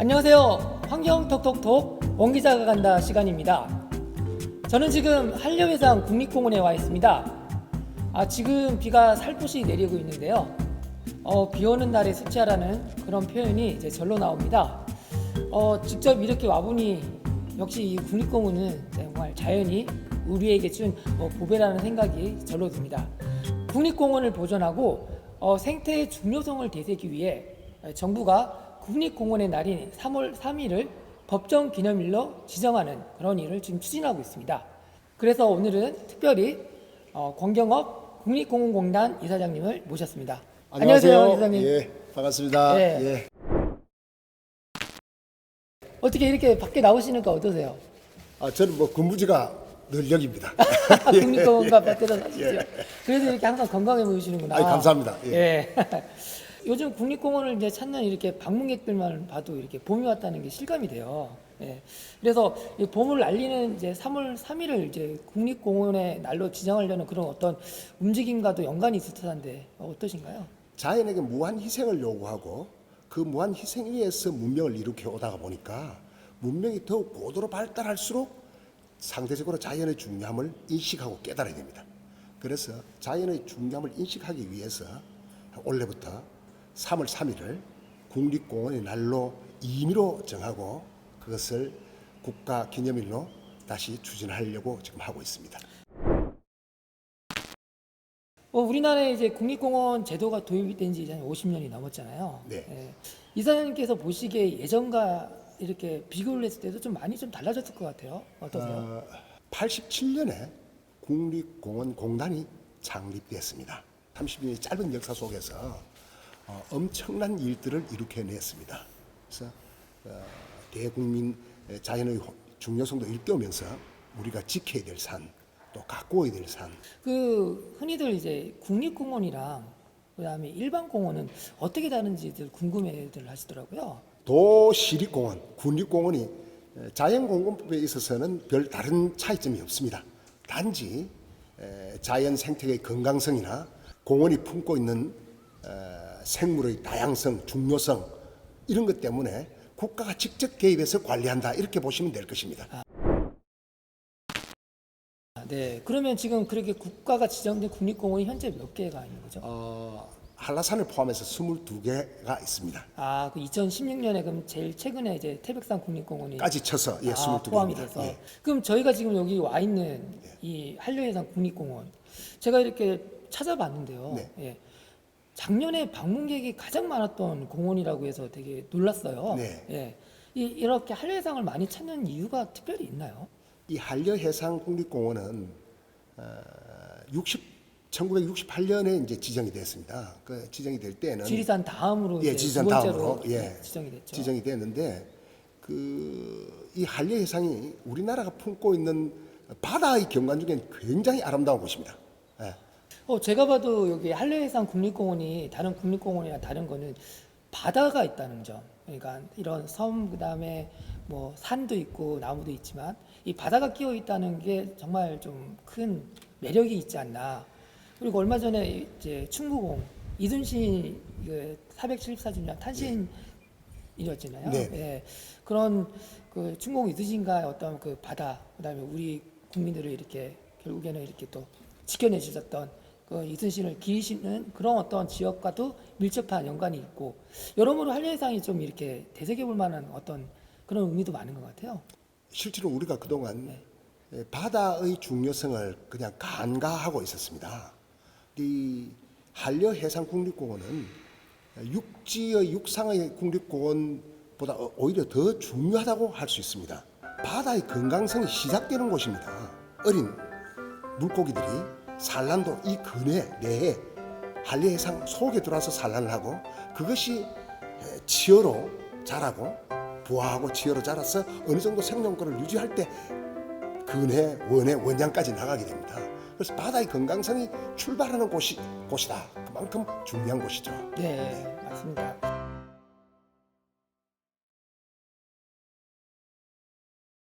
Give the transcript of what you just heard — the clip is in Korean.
안녕하세요. 환경 톡톡톡 원 기자가 간다 시간입니다. 저는 지금 한려회상 국립공원에 와 있습니다. 아, 지금 비가 살포시 내리고 있는데요. 어, 비 오는 날에 섭취하라는 그런 표현이 이제 절로 나옵니다. 어, 직접 이렇게 와보니 역시 이 국립공원은 정말 자연이 우리에게 준 어, 보배라는 생각이 절로 듭니다. 국립공원을 보존하고 어, 생태의 중요성을 되새기 위해 어, 정부가 국립공원의 날인 3월 3일을 법정 기념일로 지정하는 그런 일을 지금 추진하고 있습니다. 그래서 오늘은 특별히 어, 권경업 국립공원공단 이사장님을 모셨습니다. 안녕하세요, 이사장님. 예, 반갑습니다. 예. 예. 어떻게 이렇게 밖에 나오시니까 어떠세요? 아, 저는 뭐 근무지가 늘 여기입니다. 국립공원과 밖에서 사시죠. 그래서 이렇게 항상 건강해 보이시는구나. 아이, 감사합니다. 예. 예. 요즘 국립공원을 이제 찾는 이렇게 방문객들만 봐도 이렇게 봄이 왔다는 게 실감이 돼요. 예. 그래서 이 봄을 알리는 이제 3월 3일을 이제 국립공원의 날로 지정하려는 그런 어떤 움직임과도 연관이 있을 듯한데 어떠신가요? 자연에게 무한 희생을 요구하고 그 무한 희생 위에서 문명을 일으켜 오다가 보니까 문명이 더욱 고도로 발달할수록 상대적으로 자연의 중요함을 인식하고 깨달아야 됩니다. 그래서 자연의 중요함을 인식하기 위해서 올해부터 3월 3일을 국립공원의 날로 임의로 정하고 그것을 국가 기념일로 다시 추진하려고 지금 하고 있습니다. 어, 우리나라에 이제 국립공원 제도가 도입이 된지한 50년이 넘었잖아요. 네. 예. 이사장님께서 보시기에 예전과 이렇게 비교를 했을 때도 좀 많이 좀 달라졌을 것 같아요. 어떠세요? 87년에 국립공원 공단이 창립됐습니다. 30년의 짧은 역사 속에서 어, 엄청난 일들을 일으켜냈습니다. 그래서 어, 대국민 자연의 호- 중요성도 일깨우면서 우리가 지켜야 될 산, 또 가꾸어야 될 산, 그 흔히들 이제 국립공원이랑 그다음에 일반 공원은 어떻게 다른지들 궁금해들 하시더라고요. 도시립공원, 국립공원이 자연공원법에 있어서는 별 다른 차이점이 없습니다. 단지 에, 자연 생태계의 건강성이나 공원이 품고 있는 어, 생물의 다양성, 중요성 이런 것 때문에 국가가 직접 개입해서 관리한다 이렇게 보시면 될 것입니다. 아, 네. 그러면 지금 그렇게 국가가 지정된 국립공원이 현재 몇 개가 있는 거죠? 어, 한라산을 포함해서 22개가 있습니다. 아, 그 2016년에 그럼 제일 최근에 이제 태백산 국립공원이 까지 쳐서 예, 아, 22개입니다. 포함이 돼서 그럼 저희가 지금 여기 와 있는 이 한려해상 국립공원 제가 이렇게 찾아봤는데요. 네. 예. 작년에 방문객이 가장 많았던 공원이라고 해서 되게 놀랐어요. 네. 예. 이, 이렇게 한려해상을 많이 찾는 이유가 특별히 있나요? 이 한려해상 국립공원은 어, 60 1968년에 이제 지정이 됐습니다. 그 지정이 될 때는 지리산 다음으로 예, 지리산 다음으로 예, 지정이 됐죠. 지정이 됐는데 그 이 한려해상이 우리나라가 품고 있는 바다의 경관 중에 굉장히 아름다운 곳입니다. 예. 어, 제가 봐도 여기 한려해상 국립공원이 다른 국립공원이나 다른 거는 바다가 있다는 점. 그러니까 이런 섬 그다음에 뭐 산도 있고 나무도 있지만 이 바다가 끼어 있다는 게 정말 좀 큰 매력이 있지 않나. 그리고 얼마 전에 이제 충무공 이순신 그 474주년 탄신 이었잖아요. 네. 예. 그런 그 충무공 이순신과의 어떤 그 바다 그다음에 우리 국민들을 이렇게 결국에는 이렇게 또 지켜내 주셨던 그 이순신을 기리시는 그런 어떤 지역과도 밀접한 연관이 있고 여러모로 한려해상이 좀 이렇게 되새겨 볼 만한 어떤 그런 의미도 많은 것 같아요. 실제로 우리가 그동안 네. 예, 바다의 중요성을 그냥 간과하고 있었습니다. 이 한려 해상 국립공원은 육지의 육상의 국립공원보다 어- 오히려 더 중요하다고 할 수 있습니다. 바다의 건강성이 시작되는 곳입니다. 어린 물고기들이 산란도 이 근해 내에 한려해상 속에 들어와서 산란을 하고 그것이 에, 치어로 자라고 부화하고 치어로 자라서 어느 정도 생존권을 유지할 때 근해, 원해, 원양까지 나가게 됩니다. 그래서 바다의 건강성이 출발하는 곳이, 곳이다. 그만큼 중요한 곳이죠. 네, 맞습니다.